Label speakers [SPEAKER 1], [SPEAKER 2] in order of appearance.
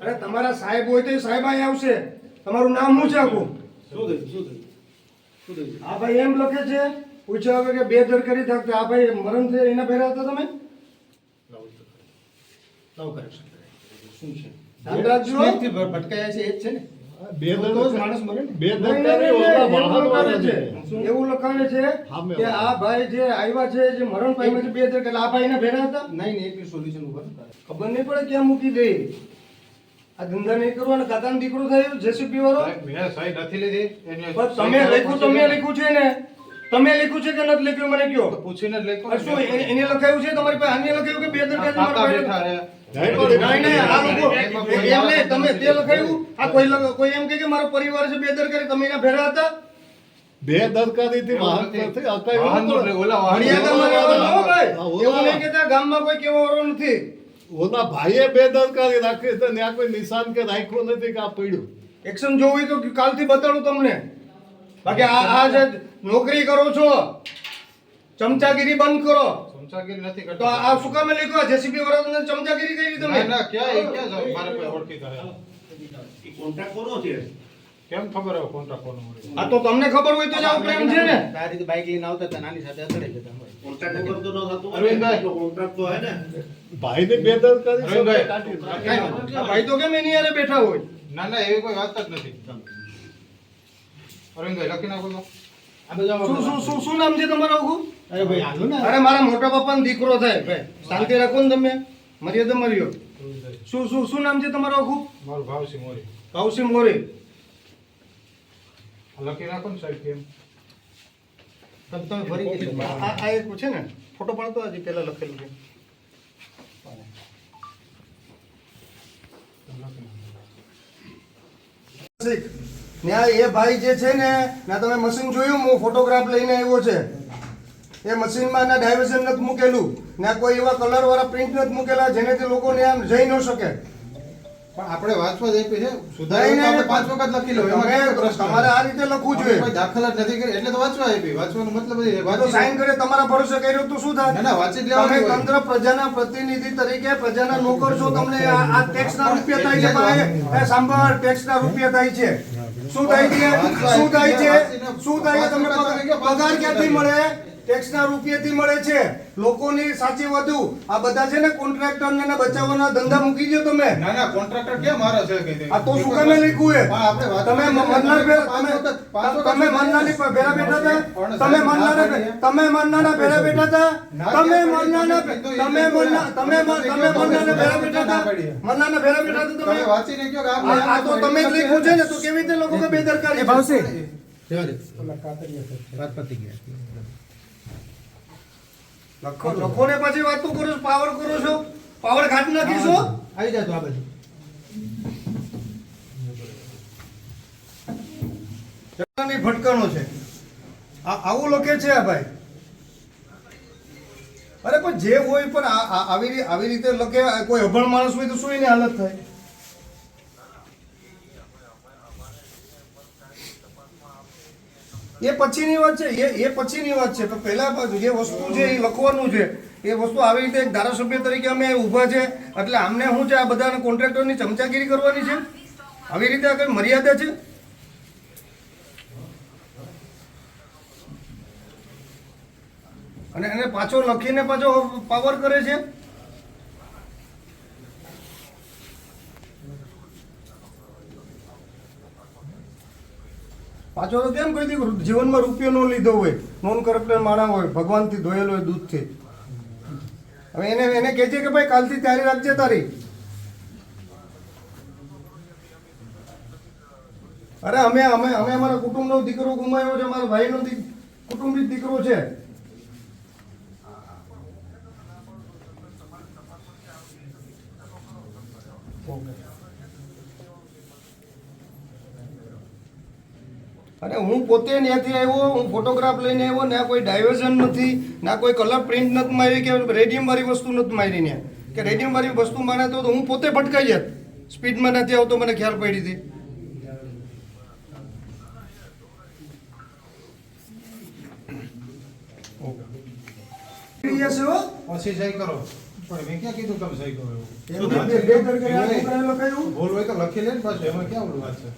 [SPEAKER 1] અરે તમારા સાહેબ હોય તો એ સાહેબ અહીં આવશે. તમારું નામ હું છે આખું?
[SPEAKER 2] શું થયું શું થયું
[SPEAKER 1] આ ભાઈ એમ લખે છે પૂછ્યા હવે કે બે દરકારી થાકતો આ ભાઈ મરણ થયા એના પહેલા હતા તમે?
[SPEAKER 2] નવ કરેક્શન શું છે?
[SPEAKER 1] ધ્યાન રાખજો.
[SPEAKER 2] ભટકાયા છે એ જ છે ને.
[SPEAKER 3] બે
[SPEAKER 2] માણસ મરે
[SPEAKER 3] બે
[SPEAKER 1] એવું
[SPEAKER 3] વાહન
[SPEAKER 1] છે.
[SPEAKER 3] છે.
[SPEAKER 1] છે કે આ ભાઈ જે આવ્યા છે જે મરણ પામ્યા છે બે દરકારી આ ભાઈ એના ભેગા હતા?
[SPEAKER 2] નહીં નહીં એટલું સોલ્યુશન ઉપર
[SPEAKER 1] ખબર નહીં પડે ક્યાં મૂકી દે. આ ધંધા નહીં કરવાનો કાકાનો દીકરો થયો જેસીપી વાળો
[SPEAKER 4] મેં સહી નથી લીધી
[SPEAKER 1] પણ તમે લખ્યું તમે લખ્યું છે ને? તમે લખ્યું છે કે નથી લખ્યું? મને કયો.
[SPEAKER 4] પૂછીને લખ્યું
[SPEAKER 1] શું એને લખાયું છે? તમારી પાસે આને લખાયું કે બે દરકારી
[SPEAKER 4] કાકા
[SPEAKER 1] મારા
[SPEAKER 4] બેઠા
[SPEAKER 1] ભાઈ નહીં, નહીં, આ લોકો એમ નહીં, તમે તે લખાયું? આ કોઈ લખ- કોઈ એમ કહે કે મારો પરિવાર છે બે તમે એના ભેગા હતા?
[SPEAKER 3] બે દરકારી થી વાહન નથી. અકાઈ વાહન
[SPEAKER 4] ઓલા વાહન.
[SPEAKER 1] એવું નહીં કહેતા ગામમાં કોઈ કહેવાવાળો નથી.
[SPEAKER 3] ઓના ભાઈએ બે દરકારી રાખી છે ત્યાં કોઈ નિશાન કે રાખ્યો નથી કે આ પડ્યું.
[SPEAKER 1] એક્શન જોવું તો કાલથી બતાડું તમને. બાકી આ આ જે નોકરી કરો છો ચમચાગીરી બંધ કરો.
[SPEAKER 4] ચમચાગીરી નથી
[SPEAKER 1] તો
[SPEAKER 4] કરતો
[SPEAKER 1] આ શું કામે લેખો જેસીબી વાળા ચમચાગીરી કરી તમે?
[SPEAKER 4] ના ક્યાં ક્યાં મારે કોઈ ઓળખી કરે
[SPEAKER 2] કોન્ટ્રાક્ટ કોનો છે?
[SPEAKER 4] કેમ ખબર હવે કોન્ટા કોનો હોય?
[SPEAKER 1] આ તો તમને ખબર હોય તો જ આવું પ્રેમ છે ને.
[SPEAKER 2] તારી તો બાઇક લઈને આવતા હતા નાની સાથે અથડાઈ જતા કોન્ટ્રાક્ટ વગર તો ન થતું
[SPEAKER 4] અરવિંદભાઈ.
[SPEAKER 2] એટલો કોન્ટ્રાક્ટ તો હે ને.
[SPEAKER 3] ભાઈને બે દરકારી
[SPEAKER 4] અરવિંદભાઈ.
[SPEAKER 1] ભાઈ તો કેમ એની હારે બેઠા હોય?
[SPEAKER 4] ના ના એવી કોઈ વાત જ નથી. અરવિંદભાઈ લખી નાખો
[SPEAKER 1] શું શું શું શું નામ છે તમારું
[SPEAKER 2] અરે ભાઈ હાલો ને.
[SPEAKER 1] અરે મારા મોટા પપ્પાનો દીકરો થાય. ભાઈ શાંતિ રાખો ને તમે. મર્યાદા મર્યો. શું શું શું નામ છે તમારું આખું?
[SPEAKER 4] મારું ભાવસી મોરી.
[SPEAKER 1] ભાવસિંહ મોરી.
[SPEAKER 4] લખી રાખો ને સાહેબ કેમ?
[SPEAKER 2] તમે તમે ભરી
[SPEAKER 1] આ આ- આ એક છે ને ફોટો પાડતો હજી પેલા લખેલું છે. ત્યાં એ ભાઈ જે છે ને ના તમે મશીન જોયું? હું ફોટોગ્રાફ લઈને આવ્યો છે. એ મશીનમાં ના ડાયવર્ઝન નથી મૂકેલું. ના કોઈ એવા કલર વાળા પ્રિન્ટ નથી મૂકેલા જેનેથી લોકો આમ જઈ ન શકે.
[SPEAKER 4] પણ આપણે વાંચવા જ આપી છે સુધારી આપણે પાંચ વખત લખી લો. એમાં પ્રશ્ન?
[SPEAKER 1] તમારે આ રીતે લખવું જોઈએ.
[SPEAKER 4] કોઈ દાખલ જ નથી કરી. એટલે તો વાંચવા આપી વાંચવાનો મતલબ એ વાંચી
[SPEAKER 1] સાઈન કરે તમારા ભરોસે કર્યો તો શું થાય?
[SPEAKER 4] ના, ના, વાંચી લેવા
[SPEAKER 1] તમે તંત્ર પ્રજાના પ્રતિનિધિ તરીકે પ્રજાના નોકર છો તમને આ ટેક્સ ટેક્સના રૂપિયા થાય છે એ સાંભળ ટેક્સના રૂપિયા થાય છે. શું થાય છે? શું થાય છે? શું થાય છે? તમને પગાર ક્યાંથી મળે? ટેક્સના રૂપિયાથી મળે છે લોકોની સાચી વધુ આ બધા છે ને કોન્ટ્રાક્ટર ને બચાવવાના ધંધા મૂકી દો તમે
[SPEAKER 4] ના ના કોન્ટ્રાક્ટર કેમ મારો છે કે
[SPEAKER 1] આ તો શું કામે લખ્યું
[SPEAKER 4] પણ આપણે
[SPEAKER 1] હે
[SPEAKER 4] વાત
[SPEAKER 1] તમે મનનાર તમે તમે મનનારની ભેરા બેઠા હતા તમે મનનાર તમે મનનારના ભેરા બેઠા હતા તમે
[SPEAKER 4] પાડીએ, તમે
[SPEAKER 1] તમે
[SPEAKER 4] એ
[SPEAKER 1] મનના તમે
[SPEAKER 4] તમે
[SPEAKER 1] મન-
[SPEAKER 4] કીધું
[SPEAKER 1] તમે મનનારના ભેરા
[SPEAKER 4] ના
[SPEAKER 1] બેઠા હતા
[SPEAKER 4] પાડીએ.
[SPEAKER 1] મનનારના બેઠા હતા
[SPEAKER 4] તમે
[SPEAKER 1] વાંચી
[SPEAKER 4] વાંચીને કહો કે
[SPEAKER 1] આ તો તમે જ લખ્યું છે ને તો કેવી રીતે લોકો કે બેદરકારી ભાવશે
[SPEAKER 2] જવા દે. વાત પતી ગઈ.
[SPEAKER 1] લખો લખો ને પછી વાતો કરો છો પાવર કરો છો. પાવર ઘાટ નાખીશો?
[SPEAKER 2] આવી જાય તો આ બધું
[SPEAKER 1] જણાની ભટકાણો છે. આ આવું લખે છે આ ભાઈ. અરે પણ જે હોય પણ આવી આવી રીતે લખે કોઈ અભણ માણસ હોય તો શું એની હાલત થાય? એ પછીની વાત છે, એ એ પછીની વાત છે. તો પહેલા જે વસ્તુ છે એ લખવાનું છે, એ વસ્તુ આવી રીતે એક ધારાસભ્ય તરીકે અમે ઊભા છે. એટલે આમને શું છે, આ બધાને કોન્ટ્રાક્ટરની ચમચાગીરી કરવાની છે? આવી રીતે આ કઈ મર્યાદા છે? અને એને પાછો લખીને પાછો પાવર કરે છે? પાછો તો કેમ કહી દીધું જીવનમાં રૂપિયો ન લીધો હોય નોન કરપ્ટર માણા હોય, ભગવાનથી ધોયેલો હોય દૂધથી? હવે એને એને કહે છે કે ભાઈ, કાલથી તૈયારી રાખજે તારી. અરે અમે અમે અમે અમારા કુટુંબનો દીકરો ગુમાવ્યો છે મારા ભાઈનો કુટુંબી દીકરો છે. અરે હું પોતે ત્યાંથી આવ્યો હું ફોટોગ્રાફ લઈને આવ્યો ના કોઈ ડાયવર્ઝન નથી ના કોઈ કલર પ્રિન્ટ નથી મારી કે રેડિયમ વાળી વસ્તુ નથી મારી ને કે રેડિયમ વાળી વસ્તુ મારે તો હું પોતે ભટકાઈ જાત સ્પીડમાં નથી આવતો મને ખ્યાલ પડી હતી?
[SPEAKER 4] પછી સહી કરો પણ મેં ક્યાં કીધું તમે સહી કરો એવું?
[SPEAKER 1] એમને બે- બે દરકારે આ છોકરાએ લખાયું.
[SPEAKER 4] ભૂલ હોય તો લખી લે ને પાછું એમાં ક્યાં ઓલું વાત છે